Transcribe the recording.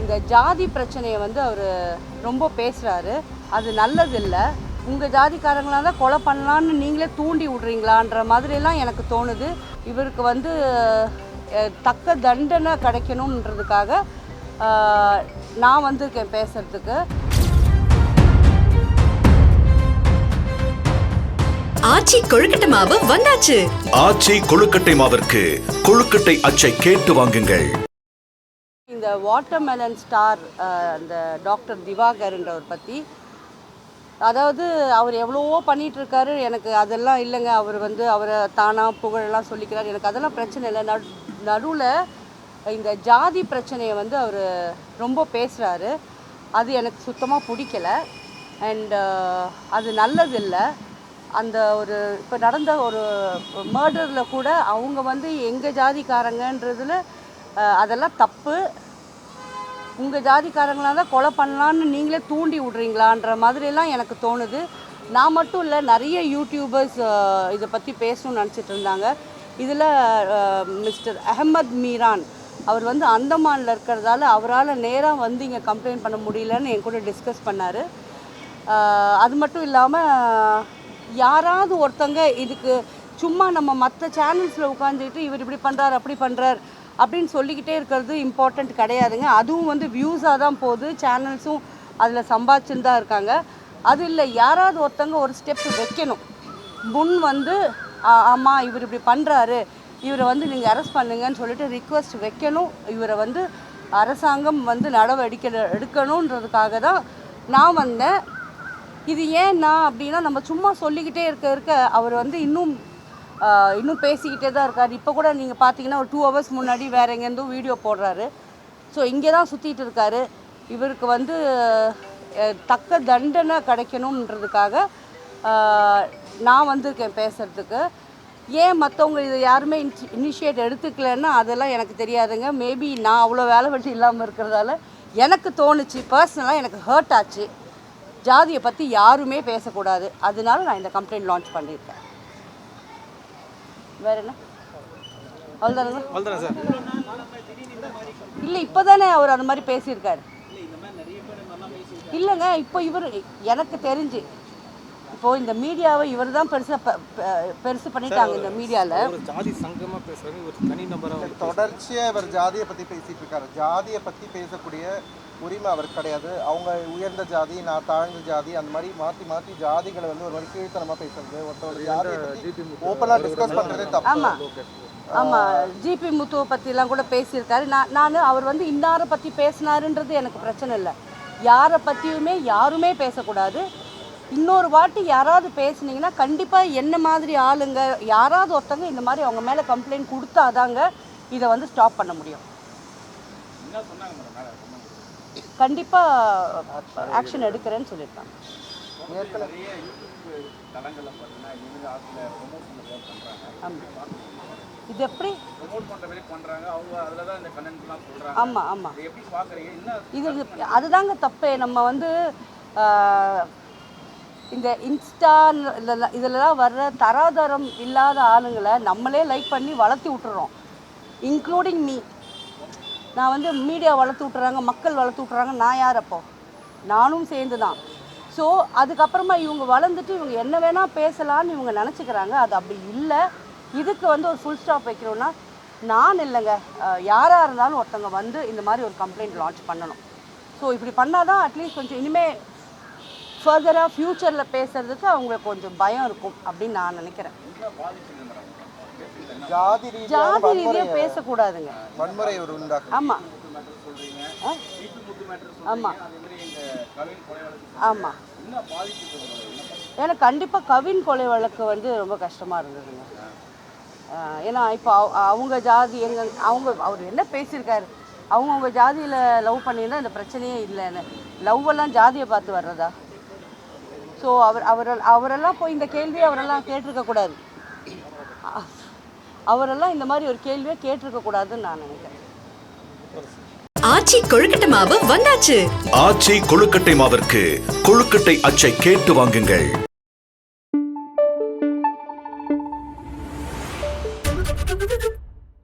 இந்த ஜாதி பிரச்சனையை வந்து அவர் ரொம்ப பேசுகிறாரு அது நல்லதில்லை. உங்கள் ஜாதிக்காரங்களாக தான் கொலை பண்ணலான்னு நீங்களே தூண்டி விட்றீங்களான்ற மாதிரிலாம் எனக்கு தோணுது. இவருக்கு வந்து தக்க தண்டனை கிடைக்கணுன்றதுக்காக நான் வந்திருக்கேன் பேசுகிறதுக்கு ஆச்சி கொழுக்கட்டை மாவு வந்தாச்சு. ஆச்சி கொழுக்கட்டை மாவிற்கு கொழுக்கட்டை அச்சை கேட்டு வாங்குங்கள். இந்த வாட்டர்மெலன் ஸ்டார் அந்த டாக்டர் திவாகர்ன்றவர் பற்றி அதாவது அவர் எவ்வளவோ பண்ணிகிட்ருக்காரு எனக்கு அதெல்லாம் இல்லைங்க. அவர் வந்து அவரை தானாக புகழெல்லாம் சொல்லிக்கிறார். எனக்கு அதெல்லாம் பிரச்சனை இல்லை. நடு நடுவில் இந்த ஜாதி பிரச்சனையை வந்து அவர் ரொம்ப பேசுகிறாரு அது எனக்கு சுத்தமாக பிடிக்கல. அண்டு அது நல்லதில்லை. அந்த ஒரு இப்போ நடந்த ஒரு மர்டரில் கூட அவங்க வந்து எங்கள் ஜாதிக்காரங்கன்றதில் அதெல்லாம் தப்பு. உங்கள் ஜாதிக்காரங்களாக தான் கொலை பண்ணலான்னு நீங்களே தூண்டி விட்றீங்களான்ற மாதிரிலாம் எனக்கு தோணுது. நான் மட்டும் இல்லை நிறைய யூடியூபர்ஸ் இதை பற்றி பேசணும்னு நினச்சிட்டு இருந்தாங்க. இதில் மிஸ்டர் அஹமத் மீரான் அவர் வந்து அந்தமானில் இருக்கிறதால அவரால் நேராக வந்து இங்கே கம்ப்ளைண்ட் பண்ண முடியலன்னு என் கூட டிஸ்கஸ் பண்ணார். அது மட்டும் இல்லாமல் யாராவது ஒருத்தங்க இதுக்கு சும்மா நம்ம மற்ற சேனல்ஸில் உட்காந்துக்கிட்டு இவர் இப்படி பண்ணுறார் அப்படி பண்ணுறார் அப்படின்னு சொல்லிக்கிட்டே இருக்கிறது இம்பார்ட்டண்ட் கிடையாதுங்க. அதுவும் வந்து வியூஸாக தான் போகுது. சேனல்ஸும் அதில் சம்பாதிச்சுன்னு தான் இருக்காங்க. அது இல்லை யாராவது ஒருத்தங்க ஒரு ஸ்டெப் வைக்கணும். முன் வந்து ஆமாம் இவர் இப்படி பண்ணுறாரு இவரை வந்து நீங்கள் அரெஸ்ட் பண்ணுங்கன்னு சொல்லிட்டு ரிக்வெஸ்ட் வைக்கணும். இவரை வந்து அரசாங்கம் வந்து நடவடிக்கை எடுக்கணுன்றதுக்காக தான் நான் வந்தேன். இது ஏன்னா அப்படின்னா நம்ம சும்மா சொல்லிக்கிட்டே இருக்க இருக்க அவர் வந்து இன்னும் இன்னும் பேசிக்கிட்டே தான் இருக்கார். இப்போ கூட நீங்கள் பார்த்தீங்கன்னா ஒரு டூ ஹவர்ஸ் முன்னாடி வேறு எங்கேருந்தும் வீடியோ போடுறாரு. ஸோ இங்கே தான் சுற்றிட்டு இருக்காரு. இவருக்கு வந்து தக்க தண்டனை கிடைக்கணுன்றதுக்காக நான் வந்திருக்கேன் பேசுகிறதுக்கு ஏன் மற்றவங்க இதை யாருமே இனிஷியேட் எடுத்துக்கலன்னா அதெல்லாம் எனக்கு தெரியாதுங்க. மேபி நான் அவ்வளோ வேலை வெட்டி இல்லாமல் இருக்கிறதால எனக்கு தோணுச்சு. பர்சனலாக எனக்கு ஹர்ட் ஆச்சு. ஜாதியை பற்றி யாருமே பேசக்கூடாது. அதனால நான் இந்த கம்ப்ளைண்ட் லான்ச் பண்ணியிருக்கேன். வேற என்ன? அவ்வளோதானுங்க அவ்வளோதானே சார். இல்லை இப்போ தானே அவர் அந்த மாதிரி பேசியிருக்காரு. இல்லைங்க இப்போ இவர் எனக்கு தெரிஞ்சு இப்போ இந்த மீடியாவை இவர் தான் பெருசாக பெருசு பண்ணிட்டாங்க இந்த மீடியாவில் ஒரு ஜாதி சங்கமா பேசுறாங்க ஒரு தனி நபரா வந்து தொடர்ச்சியா இவர் ஜாதியை பத்தி பேசிட்டு இருக்காரு. ஜாதியை பத்தி பேசக்கூடிய உரிமை அவருக்கு கிடையாது. அவங்க உயர்ந்த ஜாதி நான் தாழ்ந்த ஜாதி அந்த மாதிரி மாத்தி மாத்தி ஜாதிகளை வந்து ஒரு மாதிரி கீழ்த்தனமா பேசுறது ஒருத்தரோட ஜாதியை பத்தி ஓப்பனா டிஸ்கஸ் பண்றதே தப்பு. ஆமாம் ஜிபி முத்துவை பற்றிலாம் கூட பேசியிருக்காரு. நான் நான் அவர் வந்து இன்னாரை பற்றி பேசினாருன்றது எனக்கு பிரச்சனை இல்லை. யாரை பற்றியுமே யாருமே பேசக்கூடாது. இன்னொரு வாட்டி யாராவது பேசுனீங்கன்னா கண்டிப்பாக என்ன மாதிரி ஆளுங்க யாராவது ஒருத்தங்க இந்த மாதிரி அவங்க மேலே கம்ப்ளைண்ட் கொடுத்தாதாங்க இதை வந்து ஸ்டாப் பண்ண முடியும். கண்டிப்பாக ஆக்ஷன் எடுக்கிறேன்னு சொல்லியிருக்காங்க. இது எப்படி? ஆமாம் ஆமாம் இது அதுதாங்க தப்பே. நம்ம வந்து இந்த இன்ஸ்டா இதெல்லாம் இதிலலாம் வர்ற தராதரம் இல்லாத ஆளுங்களை நம்மளே லைக் பண்ணி வளர்த்தி விட்டுறோம். இன்க்ளூடிங் மீ நான் வந்து மீடியா வளர்த்து விட்டுறாங்க மக்கள் வளர்த்து விட்டுறாங்க நான் யார் அப்போ? நானும் சேர்ந்து தான். ஸோ அதுக்கப்புறமா இவங்க வளர்ந்துட்டு இவங்க என்ன வேணால் பேசலான்னு இவங்க நினச்சிக்கிறாங்க அது அப்படி இல்லை. இதுக்கு வந்து ஒரு ஃபுல் ஸ்டாப் வைக்கிறோன்னா நான் இல்லைங்க. யாராக இருந்தாலும் ஒருத்தவங்க வந்து இந்த மாதிரி ஒரு கம்ப்ளைண்ட் லான்ச் பண்ணணும். ஸோ இப்படி பண்ணால் தான் அட்லீஸ்ட் கொஞ்சம் இனிமேல் ஃபர்தராக ஃப்யூச்சரில் பேசுறதுக்கு அவங்களுக்கு கொஞ்சம் பயம் இருக்கும் அப்படின்னு நான் நினைக்கிறேன். ஜாதி ரீதியாக பேசக்கூடாதுங்க. வன்முறை ஆமாம் ஆமாம் ஆமாம் எனக்கு கண்டிப்பாக கவின் கொலை வழக்கு வந்து ரொம்ப கஷ்டமாக இருந்ததுங்க. ஏன்னா இப்போ அவ- அவங்க ஜாதி எங்க அவங்க அவர் என்ன பேசியிருக்காரு? அவங்கவுங்க ஜாதியில் லவ் பண்ணியிருந்தா இந்த பிரச்சனையே இல்லைன்னு. லவ் எல்லாம் ஜாதியை பார்த்து வர்றதா? ஸோ அவர் அவர் அவரெல்லாம் போய் இந்த கேள்வியை அவரெல்லாம் கேட்டிருக்க கூடாது. அ- அவரெல்லாம் இந்த மாதிரி ஒரு கேள்வியை கேட்டிருக்க கூடாதுன்னு நான் நினைக்கிறேன். ஆச்சி கொழுக்கட்டை மாவு வந்தாச்சு. ஆச்சி கொழுக்கட்டை மாவிற்கு கொழுக்கட்டை அச்சை கேட்டு வாங்குங்கள்.